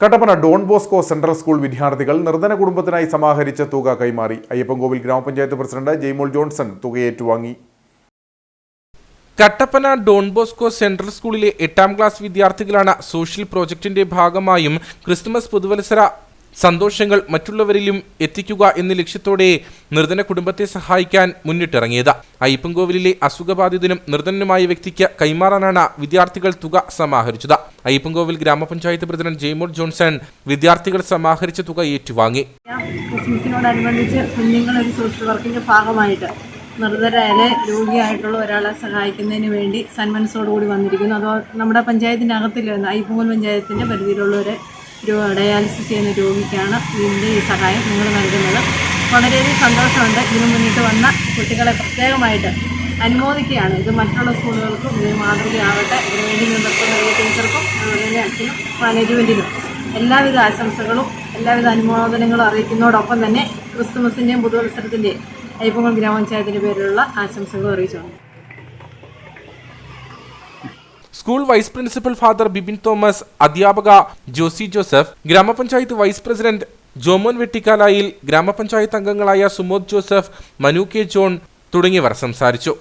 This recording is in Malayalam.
Kattappana Don Bosco central school വിദ്യാർത്ഥികൾ നിർധന കുടുംബത്തിനായി സമാഹരിച്ച തുക കൈമാറി. അയ്യപ്പൻകോവിൽ ഗ്രാമപഞ്ചായത്ത് പ്രസിഡന്റ് ജെയ്മോൾ ജോൺസൺ തുക ഏറ്റുവാങ്ങി കട്ടപ്പന ഡോൺ ബോസ്കോ സെൻട്രൽ സ്കൂളിലെ എട്ടാം ക്ലാസ് വിദ്യാർത്ഥികളാണ് സോഷ്യൽ പ്രോജക്റ്റിന്റെ ഭാഗമായും ക്രിസ്തുമസ് പുതുവത്സര സന്തോഷങ്ങൾ മറ്റുള്ളവരിലും എത്തിക്കുക എന്ന ലക്ഷ്യത്തോടെ നിർധന കുടുംബത്തെ സഹായിക്കാൻ മുന്നിട്ടിറങ്ങിയത്. അയ്യപ്പൻകോവിലിലെ അസുഖബാധിതനും നിർധനനുമായ വ്യക്തിക്ക് കൈമാറാനാണ് വിദ്യാർത്ഥികൾ തുക സമാഹരിച്ചത്. അയ്യപ്പൻകോവിൽ ഗ്രാമപഞ്ചായത്ത് പ്രസിഡന്റ് ജെയ്മോൾ ജോൺസൺ വിദ്യാർത്ഥികൾ സമാഹരിച്ച തുക ഏറ്റുവാങ്ങി. ക്രിസ്മസിനോടനുബന്ധിച്ച് കുഞ്ഞുങ്ങളൊരു സോഷ്യൽ വർക്കിന്റെ ഭാഗമായിട്ട് നിർദ്ധരായാലെ രോഗിയായിട്ടുള്ള ഒരാളെ സഹായിക്കുന്നതിന് വേണ്ടി സന്മനസ്സോടുകൂടി വന്നിരിക്കുന്നു. അതോ നമ്മുടെ പഞ്ചായത്തിന്റെ അകത്തിൽ ഐപ്പൂങ്കൽ പഞ്ചായത്തിന്റെ പരിധിയിലുള്ളവരെ ഒരു ഡയാലിസിസ് ചെയ്യുന്ന രോഗിക്കാണ് ഇതിന്റെ ഈ സഹായം നിങ്ങൾ നൽകുന്നത്. വളരെയധികം സന്തോഷമുണ്ട്. ഇതിനു മുന്നിട്ട് വന്ന കുട്ടികളെ പ്രത്യേകമായിട്ട് അനുമോദിക്കുകയാണ്. ഇത് മറ്റുള്ള സ്കൂളുകൾക്കും ഇത് മാതൃകയാവട്ടെ. ഇതിനു വേണ്ടി നേതൃത്വം നൽകിയ ടീച്ചർക്കും അതുപോലെ അച്ഛനും മാനേജ്മെന്റിനും എല്ലാവിധ ആശംസകളും എല്ലാവിധ അനുമോദനങ്ങളും അറിയിക്കുന്നതോടൊപ്പം തന്നെ ക്രിസ്തുമസിന്റെയും പുതുവത്സരത്തിന്റെയും അയ്യപ്പങ്ങൾ ഗ്രാമപഞ്ചായത്തിന്റെ പേരിലുള്ള ആശംസകളും അറിയിച്ചുകൊണ്ട് school vice principal father Bibin Thomas അധ്യാപക ജോസി ജോസഫ് ഗ്രാമപഞ്ചായത്ത് വൈസ് പ്രസിഡന്റ് ജോമോൻ വെട്ടിക്കാലായിൽ ഗ്രാമപഞ്ചായത്ത് അംഗങ്ങളായ Sumod Joseph Manu K John തുടങ്ങിയവർ സംസാരിച്ചു.